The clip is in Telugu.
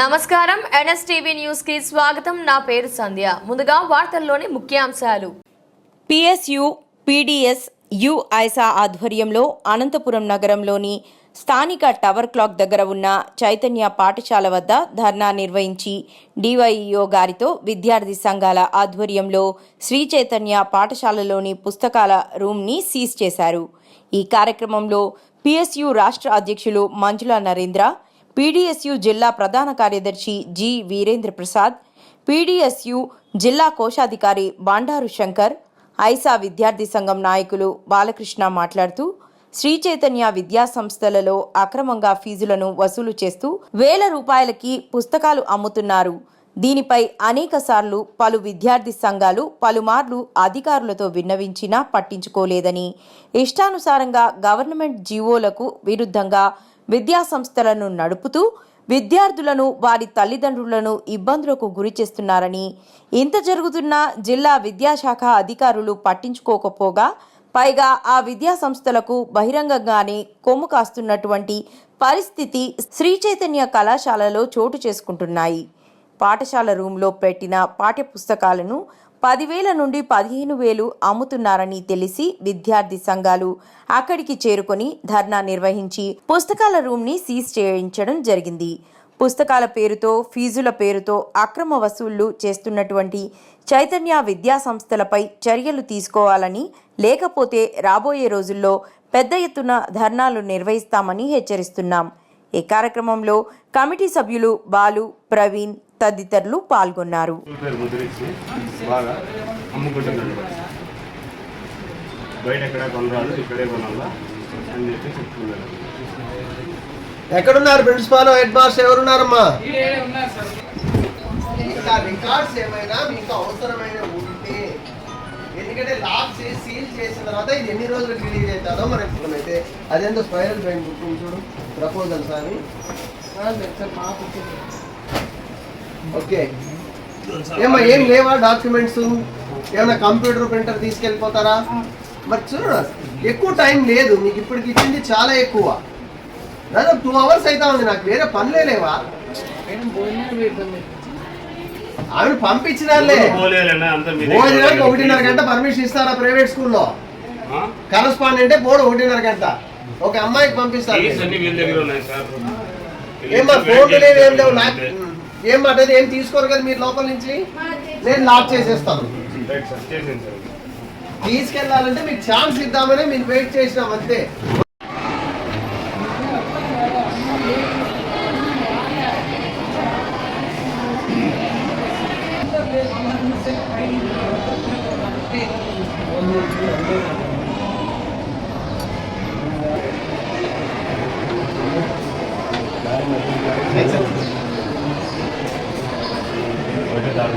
నమస్కారం. ఎన్ఎస్టీవీ న్యూస్కి స్వాగతం. నా పేరు సంధ్య. ముందుగా వార్తల్లోని ముఖ్యాంశాలు. పిఎస్యు పీడీఎస్ యుఐసా ఆధ్వర్యంలో అనంతపురం నగరంలోని స్థానిక టవర్ క్లాక్ దగ్గర ఉన్న చైతన్య పాఠశాల వద్ద ధర్నా నిర్వహించి డివైఈఓ గారితో విద్యార్థి సంఘాల ఆధ్వర్యంలో శ్రీ చైతన్య పాఠశాలలోని పుస్తకాల రూమ్ని సీజ్ చేశారు. ఈ కార్యక్రమంలో పిఎస్యు రాష్ట్ర అధ్యక్షులు మంజుల నరేంద్ర పీడీఎస్యు జిల్లా ప్రధాన కార్యదర్శి జి వీరేంద్ర ప్రసాద్ పీడీఎస్యు జిల్లా కోశాధికారి బాండారు శంకర్ ఐసా విద్యార్థి సంఘం నాయకులు బాలకృష్ణ మాట్లాడుతూ శ్రీ చైతన్య విద్యా సంస్థలలో అక్రమంగా ఫీజులను వసూలు చేస్తూ వేల రూపాయలకి పుస్తకాలు అమ్ముతున్నారు. దీనిపై అనేక సార్లు పలు విద్యార్థి సంఘాలు పలుమార్లు అధికారులతో విన్నవించినా పట్టించుకోలేదని. ఇష్టానుసారంగా గవర్నమెంట్ జీవోలకు విరుద్ధంగా విద్యాసంస్థలను నడుపుతూ విద్యార్థులను వారి తల్లిదండ్రులను ఇబ్బందులకు గురి చేస్తున్నారని ఇంత జరుగుతున్నా జిల్లా విద్యాశాఖ అధికారులు పట్టించుకోకపోగా పైగా ఆ విద్యా సంస్థలకు బహిరంగంగానే కొమ్ము కాస్తున్నటువంటి పరిస్థితి శ్రీ చైతన్య కళాశాలలో చోటు చేసుకుంటున్నాయి. పాఠశాల రూంలో పెట్టిన పాఠ్యపుస్తకాలను పదివేల నుండి పదిహేను వేలు అమ్ముతున్నారని తెలిసి విద్యార్థి సంఘాలు అక్కడికి చేరుకొని ధర్నా నిర్వహించి పుస్తకాల రూమ్ని సీజ్ చేయించడం జరిగింది. పుస్తకాల పేరుతో ఫీజుల పేరుతో అక్రమ వసూళ్ళు చేస్తున్నటువంటి చైతన్య విద్యా సంస్థలపై చర్యలు తీసుకోవాలని లేకపోతే రాబోయే రోజుల్లో పెద్ద ఎత్తున ధర్నాలు నిర్వహిస్తామని హెచ్చరిస్తున్నాం. ఈ కార్యక్రమంలో కమిటీ సభ్యులు బాలు ప్రవీణ్ తదితరులు పాల్గొన్నారు. ఎక్కడున్నారు ప్రిన్సిపాల్? Headmaster ఎవరున్నారమ్మా? ఇంకా రికార్డ్స్ ఏమైనా మీకు అవసరమైన ఉంటే. ఎందుకంటే లాక్ చేసి సీల్ చేసిన తర్వాత ఇది ఎన్ని రోజులకు రిలీజ్ అవుతుందో మనకి అయితే అదేందో స్పైరల్ పెయింట్ బుక్ చూడు. Proposal sir okay. ఏమా ఏం లేవా డాక్యుమెంట్స్? ఏమైనా కంప్యూటర్ ప్రింటర్ తీసుకెళ్ళిపోతారా? మరి చూడు ఎక్కువ టైం లేదు. మీకు ఇప్పటికి ఇచ్చింది చాలా ఎక్కువ. దాదాపు టూ అవర్స్ అయితే ఉంది నాకు. వేరే పనులే లేవా? ఆవిడ పంపించినారులే. భోజనానికి ఒకటిన్నర గంట పర్మిషన్ ఇస్తారా ప్రైవేట్ స్కూల్లో? కరస్పాండెంటే బోర్డు ఒకటిన్నర గంట. ఒక అమ్మాయికి పంపిస్తారు ఫీజు అన్ని వీళ్ళ దగ్గర ఉన్నాయి సార్. ఏమా ఫోన్లు లేవు ఏం లేవు ఏం మాట అది? ఏం తీసుకోరు కదా మీరు లోపల నుంచి? నేను లాక్ చేసేస్తాను. తీసుకెళ్ళాలంటే మీకు ఛాన్స్ ఇద్దామని మీరు వెయిట్ చేసినాం అంతే.